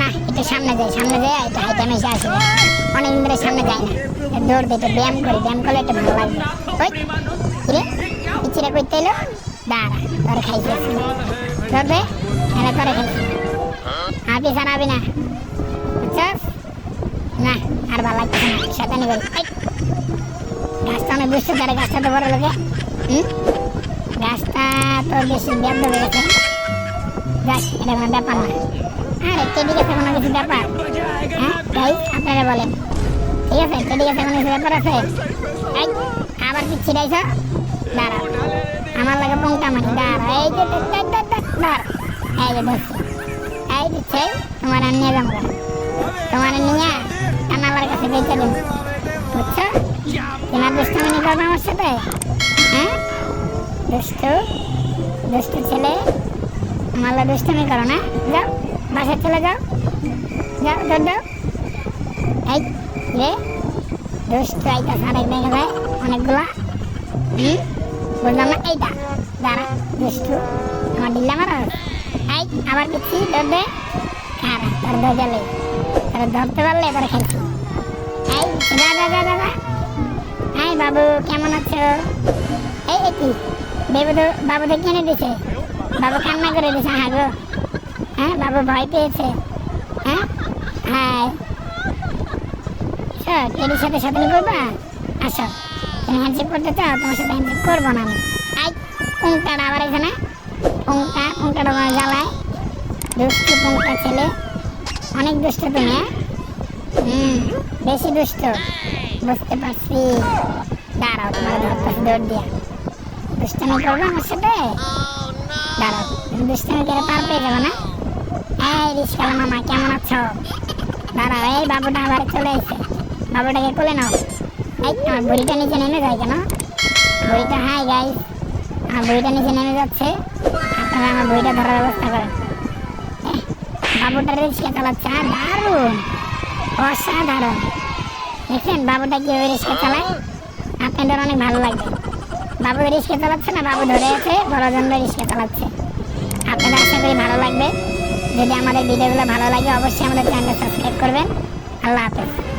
না, একটু সামনে যাই সামনে যাই, একটু হাইটা মেশে আসি। অনেক ধরে সামনে যাই না। দৌড় দিতে ব্যায়াম করি, ব্যায়াম করলে একটু ভালো লাগবে ওই, কিরে? পিছিয়ে করতে এলো? দাঁড়া, তোর ধরবে এনে তোরে খাইছে। পিছান আবি না। বুঝছস? না, আর ভালো লাগছে না শয়তানি করি গাছটা অনেক বুঝতে পারে গাছটা তো বড় লোকে হুম? গাছটা তো বেশি ব্যাপ গেছে। যাক, এটা কোনো ব্যাপার না। আরে টেডি গাছে কোনো কিছু ব্যাপার? হ্যাঁ তাই আপনারা ঠিক আছে টেডি গাছে কোনো কিছু ব্যাপার আছে? আবার কি ছিড়াইছ দাঁড়াও আমার লাগে পঙ্কা মানি দাঁড়া, এই যে দাঁড়া। এই যে, ধরছি। এই দিচ্ছে তোমার আর নিয়ে যাব। তোমার নিয়ে কানালার কাছে বেঁচে দেবো বুঝছ? তোমার দুষ্টামিনি করবে আমার সাথে? হ্যাঁ? দুষ্টু? দুষ্টু ছেলে? আমার দুষ্টামি করো না। যাও। বাসায় চলে যাও। যাও দৌড় দাও এই রে দুষ্টু এইটা আরেক দেখা যায়, অনেকগুলা। হুম? বললাম না, এইটা। দাঁড়া, দুষ্টু। আমার দিল্লা মারো এই, আবার দৌড় দে খারা, তোর দৌড়ালে তোর ধরতে পারলে এবার খেলছি এই, যা যা যা যা। এই, বাবু, কেমন আছো? এই কি? বাবু বাবু তো কিনে দিছে। বাবু কান্না করে দিছে হ্যাঁ গো হ্যাঁ বাবা ভয় পেয়েছে। হ্যাঁ? হ্যাঁ স্যার টেডির সাথে সাথে করবা আসো, তুমি হ্যান্ডশেক করতে চাও, তোমার সাথে হ্যান্ডশেক করব না আমি। আই পুংটাটা আবার এখানে? পুংটা আমার জ্বালায়। দুষ্ট পুংটা ছেলে। অনেক দুষ্ট তুমি হ্যাঁ? হুম, বেশি দুষ্ট। বুঝতে পারছি। দাঁড়াও তোমার ধরতেছি দৌড় দিয়া। দুষ্টামি করবে আমার সাথে? দাঁড়াও দুষ্টামি করে পার পেয়ে যাব, না? এই রিস্কালা মামা, কেমন আছো? দাঁড়াও এই বাবুটা আবার চলে এসে বাবুটাকে কোলে নাও। এই আমার বুড়িটা নিচে নেমে যায় কেন? বুড়িটা হাই গাইস আমার বুড়িটা নিচে নেমে যাচ্ছে। আপনারা আমার বুড়িটা ধরার ব্যবস্থা করেন। বাবুটা রিক্সা চালাচ্ছে। আর দারুণ! অসাধারণ! দেখলেন বাবুটা কীভাবে রিক্সা চালায়? আপনাদের অনেক ভালো লাগবে। বাবু রিক্সা চালাচ্ছে না? বাবু ধরে আছে, বড় জন্য রিক্সা চালাচ্ছে। আপনাদের আশা করি ভালো লাগবে। যদি আমাদের ভিডিওগুলো ভালো লাগে অবশ্যই আমাদের চ্যানেলটা সাবস্ক্রাইব করবেন। আল্লাহ হাফেজ।